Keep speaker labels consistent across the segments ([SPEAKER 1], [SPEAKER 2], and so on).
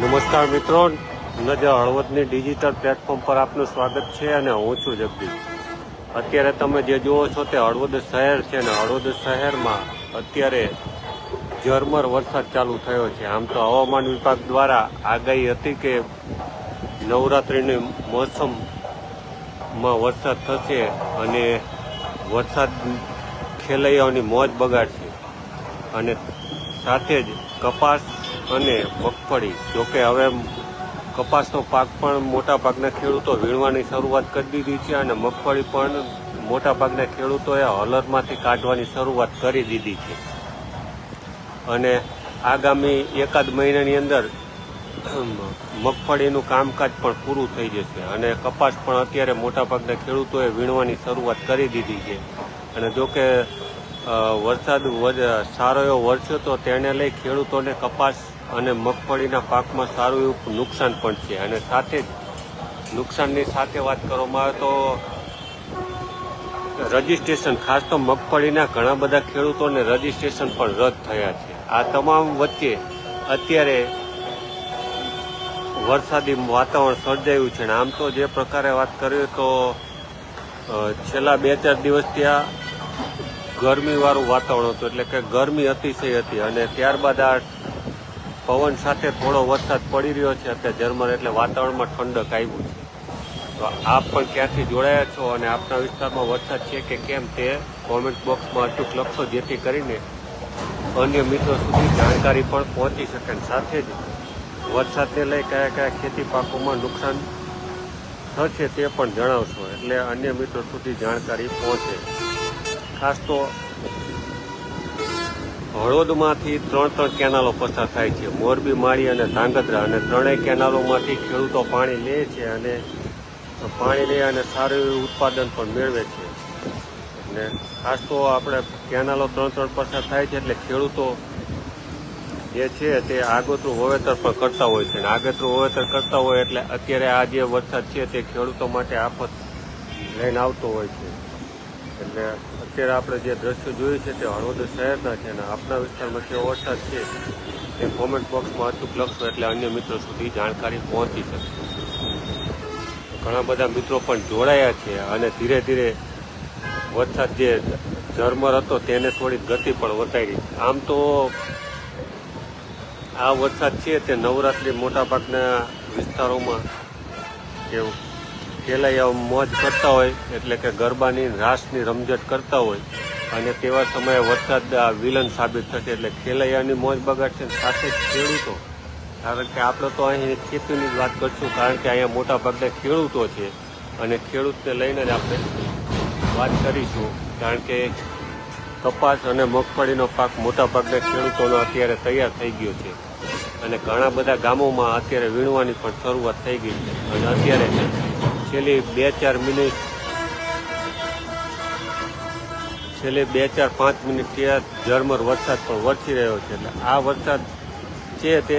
[SPEAKER 1] નમસ્કાર મિત્રો નજર હળવદની ડિજિટલ પ્લેટફોર્મ પર આપનું સ્વાગત છે અને હું છું જગદીશ. અત્યારે તમે જે જુઓ છો તે હળવદ શહેર છે અને હળવદ શહેરમાં અત્યારે ઝરમર વરસાદ ચાલુ થયો છે. આમ તો હવામાન વિભાગ દ્વારા આગાહી હતી કે નવરાત્રિની મોસમમાં વરસાદ થશે અને વરસાદ ખેલૈયાઓની મોજ બગાડશે અને સાથે જ કપાસ અને મગફળી જોકે હવે કપાસનો પાક પણ મોટા ભાગના ખેડૂતો વીણવાની શરૂઆત કરી દીધી છે અને મગફળી પણ મોટા ભાગના ખેડૂતોએ હલરમાંથી કાઢવાની શરૂઆત કરી દીધી છે. અને આગામી એકાદ મહિનાની અંદર મગફળીનું કામકાજ પણ પૂરું થઈ જશે અને કપાસ પણ અત્યારે મોટાભાગના ખેડૂતોએ વીણવાની શરૂઆત કરી દીધી છે. અને જો કે વરસાદ સારો એવો વરસ્યો તો તેને લઈ ખેડૂતોને કપાસ અને મગફળીના પાકમાં સારું એવું નુકસાન પણ છે. અને સાથે જ નુકસાનની સાથે વાત કરવામાં આવે તો રજીસ્ટ્રેશન, ખાસ તો મગફળીના ઘણા બધા ખેડૂતોને રજીસ્ટ્રેશન પણ રદ થયા છે. આ તમામ વચ્ચે અત્યારે વરસાદી વાતાવરણ સર્જાયું છે. અને આમ તો જે પ્રકારે વાત કરીએ તો છેલ્લા બે ચાર દિવસ ત્યાં ગરમીવાળું વાતાવરણ હતું. એટલે કે ગરમી અતિશય હતી. અને ત્યારબાદ આ પવન સાથે થોડો વરસાદ પડી રહ્યો છે અત્યારે જર્મન એટલે વાતાવરણમાં ઠંડક આવ્યું છે. તો આપ પણ ક્યાંથી જોડાયા છો અને આપના વિસ્તારમાં વરસાદ છે કે કેમ તે કોમેન્ટ બોક્સમાં અચૂક લખશો, જેથી કરીને અન્ય મિત્રો સુધી જાણકારી પણ પહોંચી શકે સાથે જ વરસાદને લઈ કયા કયા ખેતી પાકોમાં નુકસાન થશે તે પણ જણાવશો એટલે અન્ય મિત્રો સુધી જાણકારી પહોંચે. ખાસ તો હળવદમાંથી ત્રણ ત્રણ કેનાલો પસાર થાય છે. મોરબી, માળી અને ધાંગધ્રા અને ત્રણેય કેનાલોમાંથી ખેડૂતો પાણી લે છે અને પાણી લે અને સારું એવું ઉત્પાદન પણ મેળવે છે. અને ખાસ તો આપણે કેનાલો ત્રણ ત્રણ પસાર થાય છે એટલે ખેડૂતો જે છે તે આગોતરું વાવેતર પણ કરતા હોય છે. અને આગોતરું વાવેતર કરતા હોય એટલે અત્યારે આ જે વરસાદ છે તે ખેડૂતો માટે આફત લઈને આવતો હોય છે. એટલે અત્યારે આપણે જે દ્રશ્યો જોયું છે તે હળવદ શહેરના છે અને આપણા વિસ્તારમાં કેવો વરસાદ છે તે કોમેન્ટ બોક્સમાં અચૂક લખશો એટલે અન્ય મિત્રો સુધી જાણકારી પહોંચી શકશે. ઘણા બધા મિત્રો પણ જોડાયા છે અને ધીરે ધીરે વરસાદ જે ઝરમર હતો તેને થોડી ગતિ પણ વધારી. આમ તો આ વરસાદ છે તે નવરાત્રિ મોટાભાગના વિસ્તારોમાં કે ખેલૈયાઓ મોજ કરતા હોય, એટલે કે ગરબાની રાસની રમઝટ કરતા હોય, અને તેવા સમયે વરસાદ વિલન સાબિત થશે, એટલે ખેલૈયાની મોજ બગાડશે સાથે ખેડૂતો. કારણ કે આપણે તો અહીં ખેતીની જ વાત કરશું, કારણ કે અહીંયા મોટા ભાગના ખેડૂતો છે, અને ખેડૂતને લઈને જ આપણે વાત કરીશું. કારણ કે કપાસ અને મગફળીનો પાક મોટાભાગના ખેડૂતોનો અત્યારે તૈયાર થઈ ગયો છે. અને ઘણા બધા ગામોમાં અત્યારે વીણવાની પણ શરૂઆત થઈ ગઈ છે. અને અત્યારે છેલ્લી બે ચાર મિનિટ, છેલ્લે બે ચાર પાંચ મિનિટ ત્યાં ઝરમર વરસાદ પણ વરસી રહ્યો છે. એટલે આ વરસાદ છે તે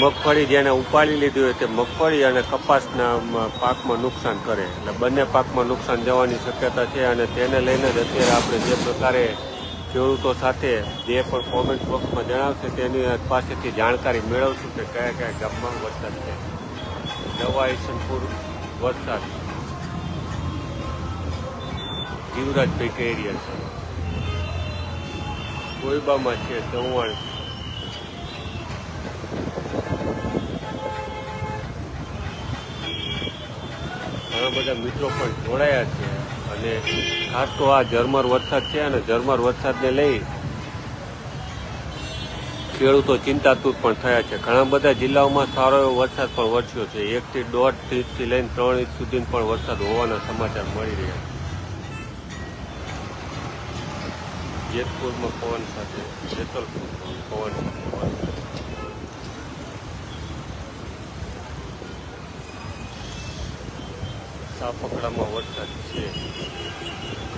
[SPEAKER 1] મગફળી જેને ઉપાડી લીધી હોય તે મગફળી અને કપાસના પાકમાં નુકસાન કરે. એટલે બંને પાકમાં નુકસાન જવાની શક્યતા છે અને તેને લઈને જ અત્યારે આપણે જે પ્રકારે ખેડૂતો સાથે જે પણ કોમેન્ટ બોક્સમાં જણાવશે તેની પાસેથી જાણકારી મેળવશું કે કયા કયા ગામમાં વરસાદ છે. નવા ઈસનપુર વરસાદ. જીવરાજભાઈ કેરિયા છે. કોઈબામાં છે ચૌહાણ ઘણા બધા મિત્રો પણ જોડાયા છે અને ખાસ તો આ ઝરમર વરસાદ છે અને ઝરમર વરસાદને લઈ ખેડૂતો ચિંતાતુર પણ થયા છે. ઘણા બધા જિલ્લાઓમાં સારો એવો વરસાદ પણ વરસ્યો છે. એકથી દોઢ ઇંચથી લઈને ત્રણ ઇંચ સુધી પણ વરસાદ હોવાના સમાચાર મળી રહ્યા છે. જેતપુરમાં પવન સાથે જેતલપુર પવન સાથે. સાપકડામાં વરસાદ છે.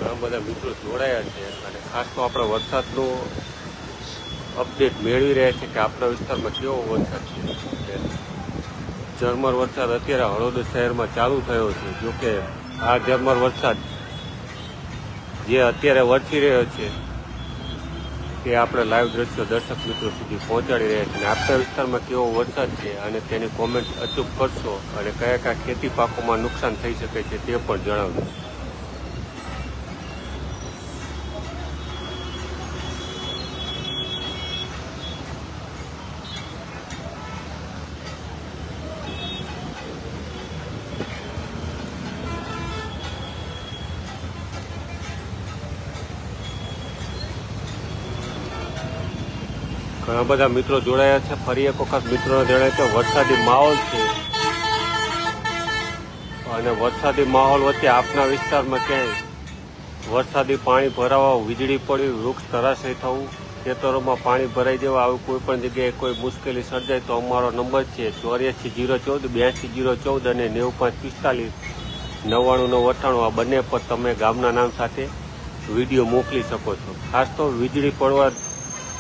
[SPEAKER 1] ઘણા બધા મિત્રો જોડાયા છે. અને ખાસ તો આપણે વરસાદનો અપડેટ મેળવી રહ્યા છે કે આપણા વિસ્તારમાં કેવો વરસાદ છે? ઝરમર વરસાદ અત્યારે હળવદ શહેરમાં ચાલુ થયો છે. જોકે આ ઝરમર વરસાદ જે અત્યારે વરસી રહ્યો છે, તે આપણે લાઈવ દ્રશ્યો દર્શક મિત્રો સુધી પહોંચાડી રહ્યા છીએ અને આપણા વિસ્તારમાં કેવો વરસાદ છે અને તેની કોમેન્ટ અચૂક કરશો અને કયા કયા ખેતી પાકોમાં નુકસાન થઈ શકે છે તે પણ જણાવજો. બધા મિત્રો જોડાયા છે. ફરી એક વખત મિત્રોને જણાય કે વરસાદી માહોલ છે. અને વરસાદી માહોલ વચ્ચે આપના વિસ્તારમાં ક્યાંય વરસાદી પાણી ભરાવા વીજળી પડી, વૃક્ષ ધરાશય થવું, ખેતરોમાં પાણી ભરાઈ જવા આવી કોઈ પણ જગ્યાએ કોઈ મુશ્કેલી સર્જાય તો અમારો નંબર છે ચોર્યાસી જીરો ચૌદ, બ્યાસી જીરો ચૌદ અને નેવું પાંચ પિસ્તાલીસ નવ્વાણું નવ અઠ્ઠાણું આ બંને પર તમે ગામના નામ સાથે વીડિયો મોકલી શકો છો. ખાસ તો વીજળી પડવા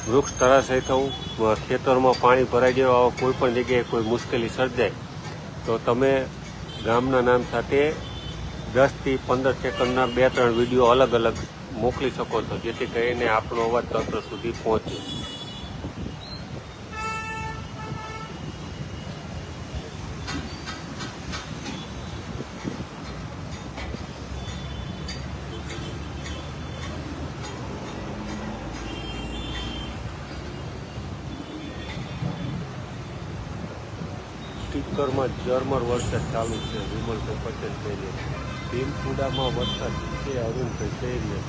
[SPEAKER 1] વૃક્ષ ધરાશય થવું ખેતરમાં પાણી ભરાઈ જવા કોઈ પણ જગ્યાએ કોઈ મુશ્કેલી સર્જાય, તો તમે ગામના નામ સાથે દસથી પંદર સેકન્ડના બે, ત્રણ વીડિયો અલગ અલગ મોકલી શકો છો, જેથી કરીને આપણો અવાજ તંત્ર સુધી પહોંચે. સ્ટીકરમાં ઝરમર વરસાદ ચાલુ છે. વિમલભાઈ પટેલ કહીએ ભીમપુડામાં વરસાદ છે અરુણભાઈ કહીએ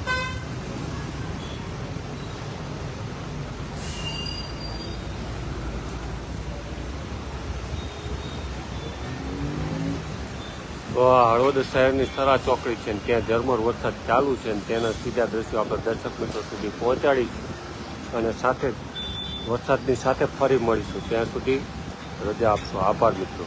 [SPEAKER 1] હળવદ શહેરની સરા ચોકડી છે ત્યાં ઝરમર વરસાદ ચાલુ છે ને તેના સીધા દ્રશ્યો આપણે દર્શક મિત્રો સુધી પહોંચાડીશું અને સાથે વરસાદની સાથે ફરી મળીશું. ત્યાં સુધી રજા આપશો. આભાર મિત્રો.